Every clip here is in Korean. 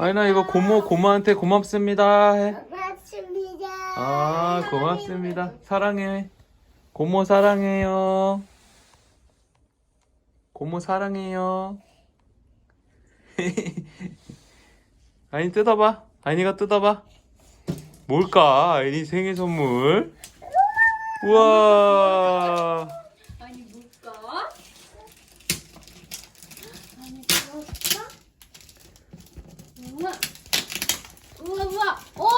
아이나 이거 고모 고모한테 고맙습니다. 해. 고맙습니다. 아 고맙습니다. 사랑해. 고모 사랑해요. 고모 사랑해요. 아니 뜯어봐. 아이니가 뜯어봐. 뭘까? 아이니 생일 선물. 우와 아니 뭘까? 아니 그럴까? 우와 우와 우와 어?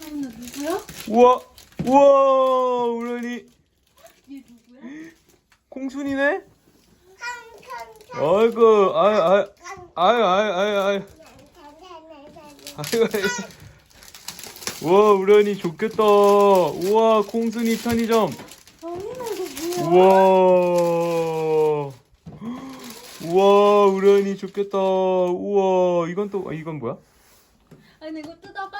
하은아 누구야? 우와 우와 우연이 얘 누구야? 콩순이네? 아이고 아이 아이 아이 아이 아이 아이. 아이고 우와 우연이 좋겠다. 우와 콩순이 편의점. 우와. 우와 아이니 좋겠다 우와 이건 또 아, 이건 뭐야 아니 이거 뜯어봐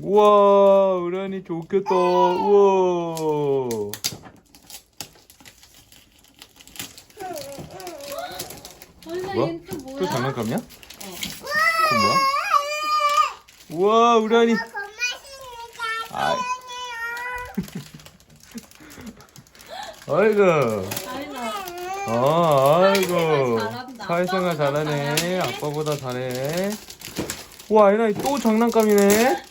우와 우리 아이니 좋겠다 우와 나 뭐야? 얘는 또 뭐야? 또 장난감이야? 어. 그건 뭐야? 우와 우리 아이니 고맙습니다. 아, 사랑해요. 아이고 아니나 아 아이고 사회생활 아빠보다 잘하네. 아빠보다 잘해 우와 아이나 또 장난감이네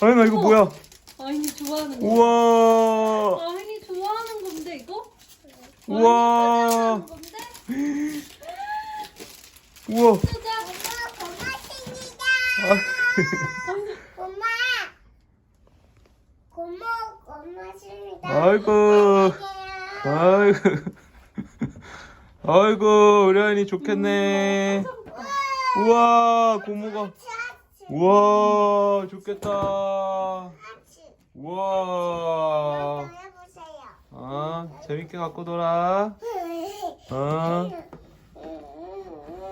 아이나 이거 우와. 뭐야 아니 좋아하는 거 우와 아니 좋아하는 건데 이거? 우와 좋아하는 건데? 우와 고맙습니다. 아, 고마. 고모 고맙습니다. 아이고. 아이고 아이고 우리 아이니 좋겠네. 우와 고모가. 우와 좋겠다. 우와. 아 재밌게 갖고 놀아. 어